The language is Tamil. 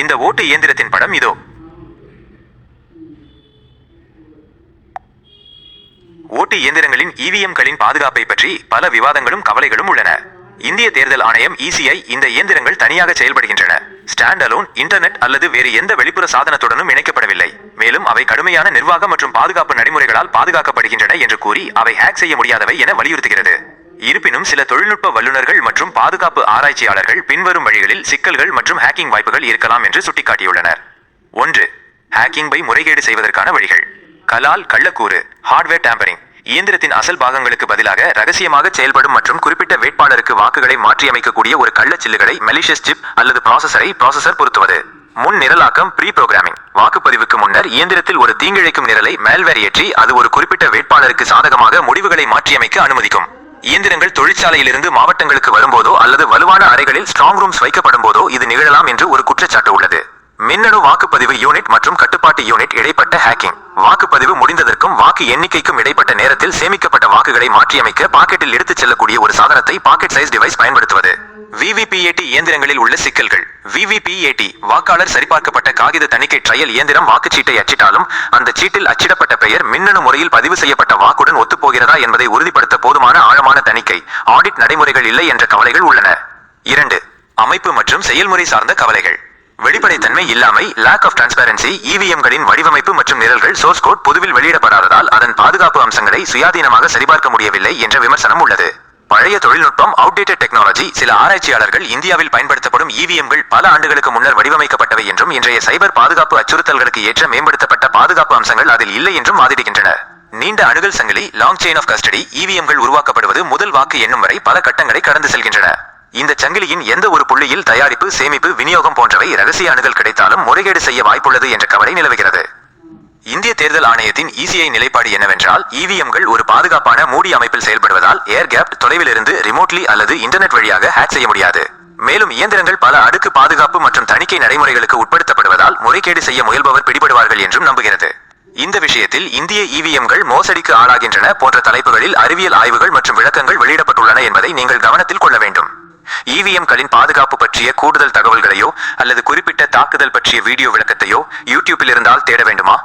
இந்த ஓட்டு இயந்திரத்தின் படம் இதோ. ஓட்டு இயந்திரங்களின் இவிஎம்களின் பாதுகாப்பை பற்றி பல விவாதங்களும் கவலைகளும் உள்ளன. இந்திய தேர்தல் ஆணையம் இசிஐ இந்த இயந்திரங்கள் தனியாக செயல்படுகின்றன. ஸ்டாண்ட் அலோன் இன்டர்நெட் அல்லது வேறு எந்த வெளிப்புற சாதனத்துடனும் இணைக்கப்படவில்லை. மேலும் அவை கடுமையான நிர்வாகம் மற்றும் பாதுகாப்பு நடைமுறைகளால் பாதுகாக்கப்படுகின்றன என்று கூறி அவை ஹேக் செய்ய முடியாதவை என வலியுறுத்துகிறது. இருப்பினும் சில தொழில்நுட்ப வல்லுநர்கள் மற்றும் பாதுகாப்பு ஆராய்ச்சியாளர்கள் பின்வரும் வழிகளில் சிக்கல்கள் மற்றும் ஹேக்கிங் வாய்ப்புகள் இருக்கலாம் என்று சுட்டிக்காட்டியுள்ளனர். ஒன்று ஹேக்கிங் பை முறைகேடு செய்வதற்கான வழிகள். கலால் கள்ளக்கூறு ஹார்ட்வேர் டேம்பரிங் இயந்திரத்தின் அசல் பாகங்களுக்கு பதிலாக ரகசியமாக செயல்படும் மற்றும் குறிப்பிட்ட வேட்பாளருக்கு வாக்குகளை மாற்றியமைக்கக்கூடிய ஒரு கள்ளச்சில்லுகளை மெலிஷியஸ் சிப் அல்லது ப்ராசஸரை ப்ராசஸர் பொருத்துவது. முன் நிரலாக்கம் ப்ரீ புரோகிராமிங் வாக்குப்பதிவுக்கு முன்னர் இயந்திரத்தில் ஒரு தீங்கிழைக்கும் நிரலை மேல்வேர் ஏற்றி அது ஒரு குறிப்பிட்ட வேட்பாளருக்கு சாதகமாக முடிவுகளை மாற்றியமைக்க அனுமதிக்கும். இயந்திரங்கள் தொழிற்சாலையிலிருந்து மாவட்டங்களுக்கு வரும்போதோ அல்லது வலுவான அறைகளில் ஸ்ட்ராங் ரூம்ஸ் வைக்கப்படும் போதோ இது நிகழலாம் என்று ஒரு குற்றச்சாட்டு உள்ளது. மின்னணு வாக்குப்பதிவு யூனிட் மற்றும் கட்டுப்பாட்டு யூனிட் இடைப்பட்ட ஹேக்கிங் வாக்குப்பதிவு முடிந்ததற்கும் வாக்கு எண்ணிக்கைக்கும் இடைப்பட்ட நேரத்தில் சேமிக்கப்பட்ட வாக்குகளை மாற்றியமைக்க பாக்கெட்டில் எடுத்துச் செல்லக்கூடிய ஒரு சாதனத்தை பாக்கெட் சைஸ் டிவைஸ் பயன்படுத்துவது. விவிபிஏடி இயந்திரங்களில் உள்ள சிக்கல்கள். விவிபிஏடி வாக்காளர் சரிபார்க்கப்பட்ட காகித தணிக்கை ட்ரையல் இயந்திரம் வாக்குச்சீட்டை அச்சிட்டாலும் அந்த சீட்டில் அச்சிடப்பட்ட பெயர் மின்னணு முறையில் பதிவு செய்யப்பட்ட வாக்குடன் ஒத்துப்போகிறதா என்பதை உறுதிப்படுத்த போதுமான ஆழமான தணிக்கை. ஆடிட் நடைமுறைகள் இல்லை என்ற கவலைகள் உள்ளன. இரண்டு அமைப்பு மற்றும் செயல்முறை சார்ந்த கவலைகள். வெளிப்படைத்தன்மை இல்லாமை லேக் ஆஃப் டிரான்ஸ்பரன்சி இவிஎம்களின் வடிவமைப்பு மற்றும் நிரல்கள் சோர்ஸ் கோட் பொதுவில் வெளியிடப்படாததால் அதன் பாதுகாப்பு அம்சங்களை சுயாதீனமாக சரிபார்க்க முடியவில்லை என்ற விமர்சனம் உள்ளது. பழைய தொழில்நுட்பம் அவுடேட்டட் டெக்னாலஜி சில ஆராய்ச்சியாளர்கள் இந்தியாவில் பயன்படுத்தப்படும் இவிஎம்கள் பல ஆண்டுகளுக்கு முன்னர் வடிவமைக்கப்பட்டவை என்றும் இன்றைய சைபர் பாதுகாப்பு அச்சுறுத்தல்களுக்கு ஏற்ற மேம்படுத்தப்பட்ட பாதுகாப்பு அம்சங்கள் அதில் இல்லை என்றும் வாதிடுகின்றன. நீண்ட அணுகல் சங்கிலி லாங் செயின் ஆஃப் கஸ்டடி இவிஎம்கள் உருவாக்கப்படுவது முதல் வாக்கு எண்ணும் வரை பல கட்டங்களை கடந்து செல்கின்றன. இந்த சங்கிலியின் எந்த ஒரு புள்ளியில் தயாரிப்பு சேமிப்பு விநியோகம் போன்றவை ரகசிய அணுகல் கிடைத்தாலும் முறைகேடு செய்ய வாய்ப்புள்ளது என்ற கவலை நிலவுகிறது. இந்திய தேர்தல் ஆணையத்தின் இசிஐ நிலைப்பாடு என்னவென்றால் இவிஎம்கள் ஒரு பாதுகாப்பான மூடி அமைப்பில் செயல்படுவதால் ஏர் தொலைவிலிருந்து ரிமோட்லி அல்லது இன்டர்நெட் வழியாக ஹேக் செய்ய முடியாது. மேலும் இயந்திரங்கள் பல அடுக்கு பாதுகாப்பு மற்றும் தணிக்கை நடைமுறைகளுக்கு உட்படுத்தப்படுவதால் முறைகேடு செய்ய முயல்பவர் பிடிபடுவார்கள் என்றும் நம்புகிறது. இந்த விஷயத்தில் இந்திய இவிஎம்கள் மோசடிக்கு ஆளாகின்றன போன்ற தலைப்புகளில் அறிவியல் ஆய்வுகள் மற்றும் விளக்கங்கள் வெளியிடப்பட்டுள்ளன என்பதை நீங்கள் கவனத்தில் கொள்ள வேண்டும். இவிஎம்களின் பாதுகாப்பு பற்றிய கூடுதல் தகவல்களையோ அல்லது குறிப்பிட்ட தாக்குதல் பற்றிய வீடியோ விளக்கத்தையோ யூடியூப்பில் இருந்தால் தேட வேண்டுமா?